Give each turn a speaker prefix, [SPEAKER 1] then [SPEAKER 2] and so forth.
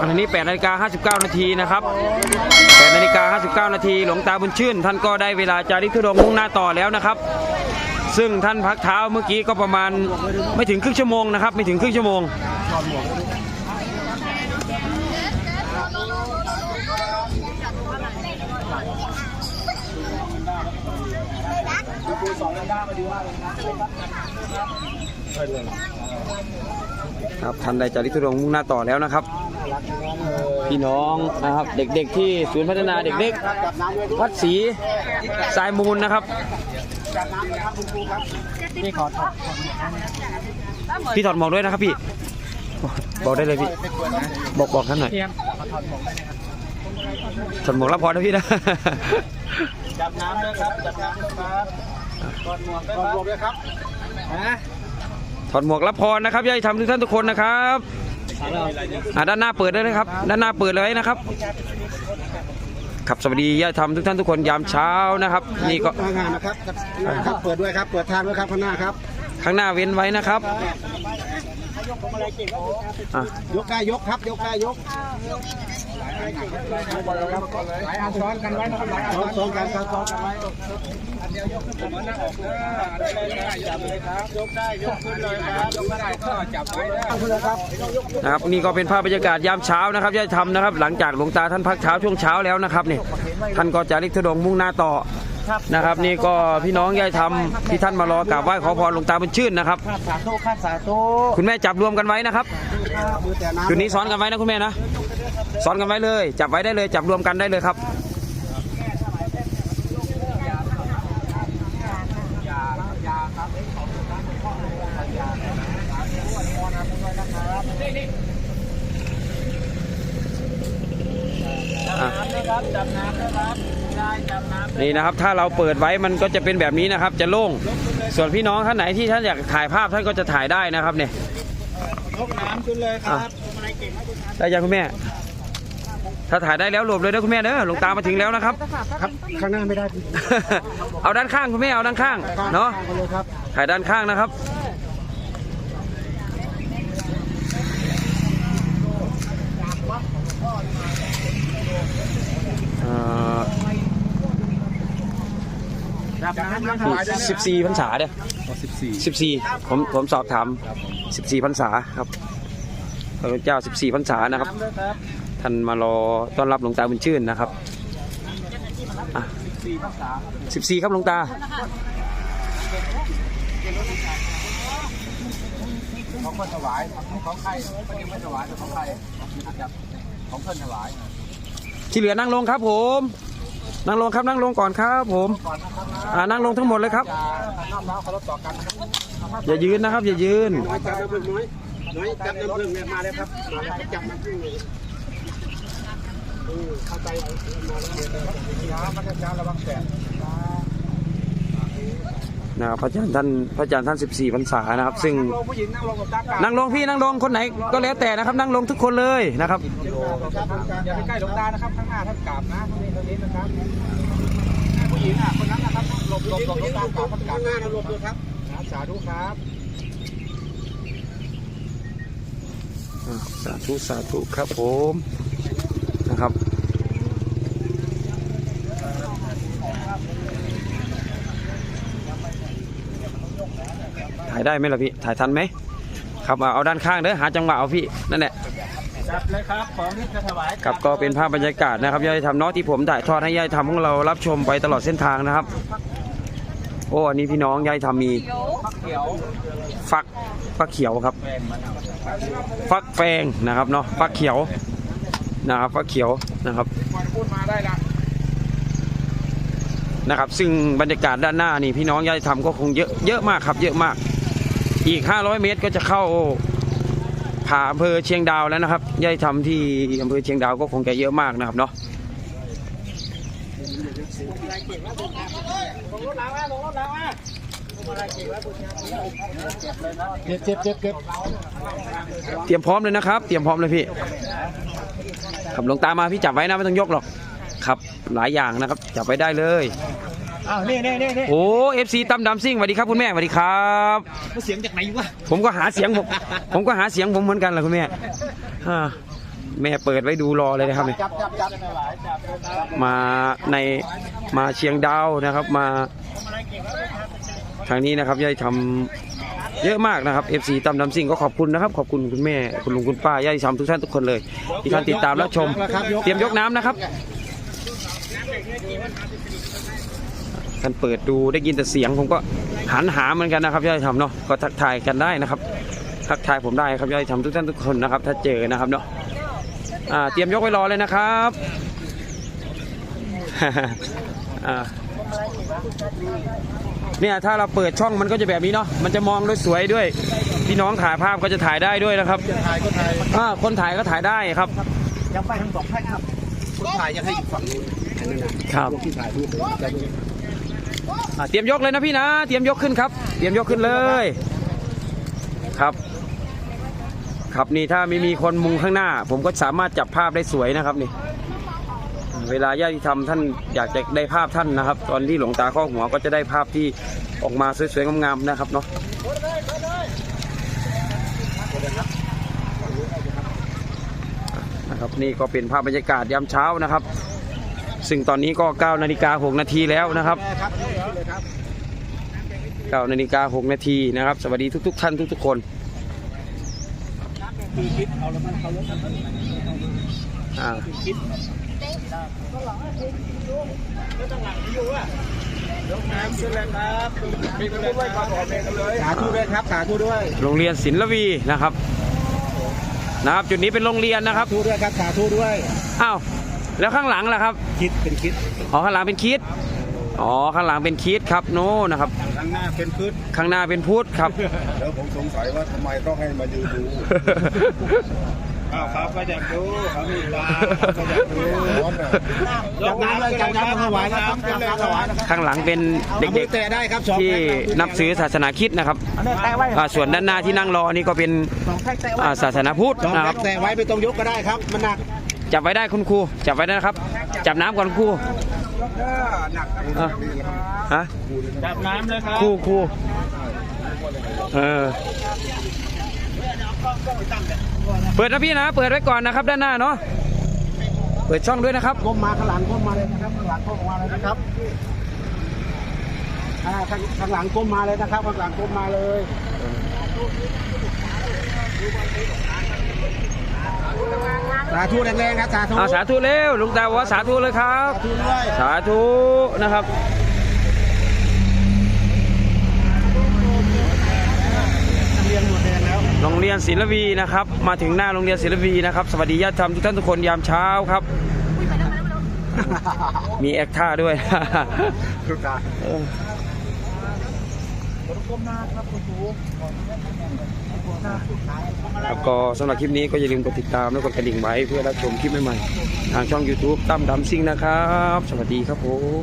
[SPEAKER 1] ขณะนี้8นาฬิกา59 นาทีนะครับ8นาฬิกา59 นาทีหลวงตาบุญชื่น ท่านก็ได้เวลาจาริกธุดงค์มุ่งหน้าต่อแล้วนะครับ ซึ่งท่านพักเท้าเมื่อกี้ก็ประมาณไม่ถึงครึ่งชั่วโมงนะครับ ไม่ถึงครึ่งชั่วโมงครับท่านได้จาริกธุดงค์มุ่งหน้าต่อแล้วนะครับ พี่น้องนะครับ เด็กๆที่ศูนย์พัฒนาเด็กเล็กวัดศรีสายมูลนะครับ
[SPEAKER 2] พี่ขอถอด
[SPEAKER 1] พี่ถอดหมวกด้วยนะครับพี่ บอกได้เลยพี่ บอกบอกท่านหน่อย
[SPEAKER 2] เทียม
[SPEAKER 1] ถอดหมวกรับพรนะพี่นะ
[SPEAKER 2] จับน้ำด้วยครับจับน้ำด้วยครับกดหมวกด้วยครับกดหมวกด้วยครับฮะ
[SPEAKER 1] ถอดหมวกรับพรนะครับยายทำทุกท่านทุกคนนะครับ อ่าด้านหน้าเปิดเลยนะครับ ด้านหน้าเปิดเลยนะครับ ครับสวัสดีญาติธรรมทุกท่านทุกคนยามเช้านะครับ นี่ก็
[SPEAKER 2] ทางานนะครับครับเปิดด้วยครับ เปิดทางด้วยครับข้างหน้าครับ
[SPEAKER 1] ข้างหน้าเว้นไว้นะครับอะ
[SPEAKER 2] ยกได้ยกครับ ยกได้ยกหลายอันซ้อนกันไว้นะครับหลายอันซ้อนกันซ้อนกันไว้จับเลยครับ ยกได้ยกขึ้นเลยครับยกไม่ได้ก็จับไว้ได้ขึ้นเลยครับ
[SPEAKER 1] นะครับนี่ก็เป็นภาพบรรยากาศยามเช้านะครับญาติธรรมนะครับ หลังจากหลวงตาท่านพักเช้าช่วงเช้าแล้วนะครับนี่ท่านก็จะริกธุดงค์มุ่งหน้าต่อ นะครับ นี่ก็พี่น้องญาติธรรมที่ท่านมารอกราบไหว้ขอพรหลวงตาบุญชื่นนะครับ
[SPEAKER 2] ข้าสาธุข้าสาธุ
[SPEAKER 1] คุณแม่จับรวมกันไว้นะครับ
[SPEAKER 2] มือแต่น้ำ
[SPEAKER 1] คืนนี้ซ้อนกันไว้นะคุณแม่นะซ้อนกันไว้เลย จับไว้ได้เลย จับรวมกันได้เลยครับอะ
[SPEAKER 2] นะครับจับน้ำนะครับได้จับ น้ำ
[SPEAKER 1] นี่นะครับ ถ้าเราเปิดไว้มันก็จะเป็นแบบนี้นะครับ จะโล่ง ส่วนพี่น้องท่านไหนที่ท่านอยากถ่ายภาพท่านก็จะถ่ายได้นะครับเนี่ย
[SPEAKER 2] ยกน้ำขึ้นเลยครับอะไรเก่งครับ
[SPEAKER 1] ได้ยังคุณแม่ ถ้าถ่ายได้แล้วหลบเลยนะคุณแม่เนอะหลวงตามาถึงแล้วนะครับ
[SPEAKER 2] ครับ ข้างหน้าไม่ได้
[SPEAKER 1] เอาด้านข้างคุณแม่เอาด้านข้าง เนาะ
[SPEAKER 2] ไปเลยครับ
[SPEAKER 1] ถ่ายด้านข้างนะครับเอ่อ
[SPEAKER 2] จับน้ำนะครับ
[SPEAKER 1] สิบสี่พรรษาเนี่ยสิบสี่สิบสี่ผมผมสอบถามสิบสี่พรรษาครับพระพุทธเจ้าสิบสี่พรรษานะครับ
[SPEAKER 2] น้ำด้วยครับ
[SPEAKER 1] ท่านมารอต้อนรับหลวงตาบุญชื่นนะครับ
[SPEAKER 2] สี่ภาษา
[SPEAKER 1] สิบสี่ครับหลวงตา
[SPEAKER 2] ของเพื่อนถวายของใครไม่ได้ไม่ถวายแต่ของใครจับของเพื่อนถวาย
[SPEAKER 1] ที่เหลือนั่งลงครับผม นั่งลงครับนั่งลงก่อนครับผมอ่านั่งลงทั้งหมดเลยครับ
[SPEAKER 2] น้อมน้าวเคารพต่อกันนะครับ
[SPEAKER 1] อย่ายืนนะครับ อย่ายืน
[SPEAKER 2] น้อยจับน้ำผึ้งน้อยน้อยจับน้ำผึ้งเนี่ยมาเลยครับมาเลยจับน้ำผึ้งเลยอืมเข้าใจเอามาแล้วเดี๋ยวช้าระวังแสง
[SPEAKER 1] นะครับพระอาจารย์ท่านพระอาจารย์ท่าน 14พรรษานะครับ ซึ่ง
[SPEAKER 2] นั่งลงผู้หญิงนั่งลงกับตากา
[SPEAKER 1] นั่งลงพี่นั่งลงคนไหนก็แล้วแต่นะครับ นั่งลงทุกคนเลยนะครับ
[SPEAKER 2] อย่าไปใกล้หลวงตานะครับข้างหน้าท่านกราบนะตรงนี้ตรงนี้นะครับผู้หญิงอะคนนั้นนะครับหลบหลบหลบหลวงตากราบท่านกราบข้างหน้าเราหลบดูครับสาธุครับ
[SPEAKER 1] อ่าสาธุสาธุครับผมนะครับายได้ไหมล่ะพี่ ถ่ายทันไหมครับเอาเอาด้านข้างเด้อหาจังหวะเอาพี่นั่นแหละ
[SPEAKER 2] จับเลยครับของที่จะถวาย
[SPEAKER 1] ครับก็เป็นภาพบรรยากาศนะครับยายทำเนาะที่ผมถ่ายทอดให้ยายทำของเรารับชมไปตลอดเส้นทางนะครับ โอ้อันนี้พี่น้องยายทำมี
[SPEAKER 2] เขียว
[SPEAKER 1] ฟักฟักเขียวครับ ฟักแฟงนะครับเนาะฟักเขียวนะครับฟักเขียวนะครับ
[SPEAKER 2] ก่อนพูดมาได้ละ
[SPEAKER 1] นะครับ ซึ่งบรรยากาศด้านหน้านี่พี่น้องยายทำก็คงเยอะเยอะมากครับเยอะมาก อีก 500 เมตรก็จะเข้าผ่าอำเภอเชียงดาวแล้วนะครับยายทำที่อำเภอเชียงดาวก็คงจะเยอะมากนะครับเนาะ
[SPEAKER 2] เจ็บเจ็บเจ็บเจ็บ
[SPEAKER 1] เตรียมพร้อมเลยนะครับ เตรียมพร้อมเลยพี่ขับหลวงตามาพี่จับไว้นะไม่ต้องยกหรอกครับหลายอย่างนะครับ จับไว้ได้เลย
[SPEAKER 2] อ้าวนี่นี่นี่นี่
[SPEAKER 1] โอ้เอฟซีตั้มดำซิ่งสวัสดีครับคุณแม่สวัสดีครับ
[SPEAKER 2] เสียงจากไหนวะ
[SPEAKER 1] ผมก็หาเสียงผม ผมก็หาเสียงผมเหมือนกันแหละคุณแม่อ่าแม่เปิดไว้ดูรอเลยนะครับเนี่ย
[SPEAKER 2] จับจับจับ
[SPEAKER 1] มาในมาเชียงดาวนะครับมา ทางนี้นะครับย่ายทำเยอะมากนะครับ FC ตำดำซิ่งก็ขอบคุณนะครับ ขอบคุณคุณแม่คุณลุงคุณป้าย่ายทำทุกท่านทุกคนเลยที่ท่านติดตามและชม เตรียมยกน้ำนะครับ ท่านเปิดดูได้ยินแต่เสียงผมก็หันหาเหมือนกันนะครับย่อยทำเนาะก็ทักทายกันได้นะครับ ทักทายผมได้ครับย่อยทำทุกท่านทุกคนนะครับ ถ้าเจอนะครับเนาะอ่าเตรียมยกไว้รอเลยนะครับอ่าเนี่ยถ้าเราเปิดช่องมันก็จะแบบนี้เนาะมันจะมองด้วยสวยด้วย พี่น้องถ่ายภาพก็จะถ่ายได้ด้วยนะครับ
[SPEAKER 2] ถ่ายก็ถ่าย
[SPEAKER 1] อ่าคนถ่ายก็ถ่ายได้ครับ
[SPEAKER 2] ยังไปทั้งสองแพ็คครับคนถ่ายยังให้อีกฝั่งนู้นอันนั้นนะครับที่ถ่ายรูปเลยจะดู
[SPEAKER 1] อ่าเตรียมยกเลยนะพี่นะ เตรียมยกขึ้นครับ เตรียมยกขึ้นเลย ครับ ครับนี่ถ้าไม่มีคนมุงข้างหน้า ผมก็สามารถจับภาพได้สวยนะครับนี่ เวลาญาติธรรมท่านอยากจะได้ภาพท่านนะครับ ตอนที่หลวงตาข้อหัวก็จะได้ภาพที่ออกมาสวยๆงามๆนะครับเนาะนะครับนี่ก็เป็นภาพบรรยากาศยามเช้านะครับ ซึ่งตอนนี้ก็9นาฬิกา6นาทีแล้วนะครับ
[SPEAKER 2] ครับเลยครับ
[SPEAKER 1] 9นาฬิกา6นาทีนะครับ สวัสดีทุก ๆ ท่านทุก ๆ คน
[SPEAKER 2] มีคิดเอาแล้วมันเขาลด
[SPEAKER 1] อ่า
[SPEAKER 2] คิดยกน้ำขึ้นเลยครับมีคนด้วยความหอมกันเลยสาธุด้วยครับสาธุด้วย
[SPEAKER 1] โรงเรียนศิลวีนะครับ นะครับ จุดนี้เป็นโรงเรียนนะครับ
[SPEAKER 2] สาธุด้วยครับสาธุด้วย
[SPEAKER 1] อ้าว แล้วข้างหลังล่ะครับ
[SPEAKER 2] คิดเป็นคิด
[SPEAKER 1] อ๋อข้างหลังเป็นคีดอ๋อข้างหลังเป็นคีดครับโน้นะครับ
[SPEAKER 2] ข้างหน้าเป็นพืช
[SPEAKER 1] ข้างหน้าเป็นพุทธครับ
[SPEAKER 3] แล้วผมสงสัยว่าทำไมต้องให้มายืนดู
[SPEAKER 2] อ้าวครับก็อยากดูเขามีตาก็อยากดู
[SPEAKER 3] ร้อนอะ
[SPEAKER 2] จับน้ำเลยจับน้ำมาถวายนะครับจับน้ำถวายนะครับ
[SPEAKER 1] ข้างหลังเป็นเด็ก
[SPEAKER 2] ๆเตะได้ครับสอง
[SPEAKER 1] ๆที่
[SPEAKER 2] แพ็ค
[SPEAKER 1] นับถือศาสนาคริดนะครับ
[SPEAKER 2] อันนี้แตะไว้
[SPEAKER 1] อ่าส่วนด้านหน้าที่นั่งรอนี่ก็เป็น
[SPEAKER 2] สองแพ็คแตะไว้
[SPEAKER 1] อ่าศาสนาพุทธ
[SPEAKER 2] สอง
[SPEAKER 1] นะค
[SPEAKER 2] แพ็
[SPEAKER 1] รับ
[SPEAKER 2] คแตะไว้ไม่ต้องยกก็ได้ครับ มันหนัก
[SPEAKER 1] จับไว้ได้คุณครู จับไว้ได้นะครับ จับน้ำก่อนครู
[SPEAKER 2] หนัก
[SPEAKER 1] อะฮะ
[SPEAKER 2] จับน้ำเลยครับ
[SPEAKER 1] ครูครูเออเปิดนะพี่นะ เปิดไว้ก่อนนะครับ ด้านหน้าเนาะเปิดช่องด้วยนะครับ
[SPEAKER 2] ก้มมาข้างหลังก้มมาเลยนะครับข้างหลังก้มมาเลยนะครับอ่าข้างข้างหลังก้มมาเลยนะครับข้างหลังก้มมาเลย สาธุแรงๆครับสาธุ
[SPEAKER 1] อาสาธุเร็วลุงตาบอกว่าสาธุเลยครับ
[SPEAKER 2] สาธุด้วย
[SPEAKER 1] สาธุนะครับ
[SPEAKER 2] เรียนหมดแดงแล้ว
[SPEAKER 1] โรงเรียนศิลวีนะครับ มาถึงหน้าโรงเรียนศิลวีนะครับ สวัสดีญาติธรรมทุกท่านทุกคนยามเช้าครับ มีแอคท่าด้วย
[SPEAKER 2] ลูกตา
[SPEAKER 1] เออ
[SPEAKER 2] ก้มหน้าครับคุณครู
[SPEAKER 1] แล้วก็สำหรับคลิปนี้ก็อย่าลืมกดติดตามและกดกระดิ่งไว้เพื่อรับชมคลิปใหม่ๆทางช่อง YouTube ตั้มดำซิ่งนะครับ สวัสดีครับผม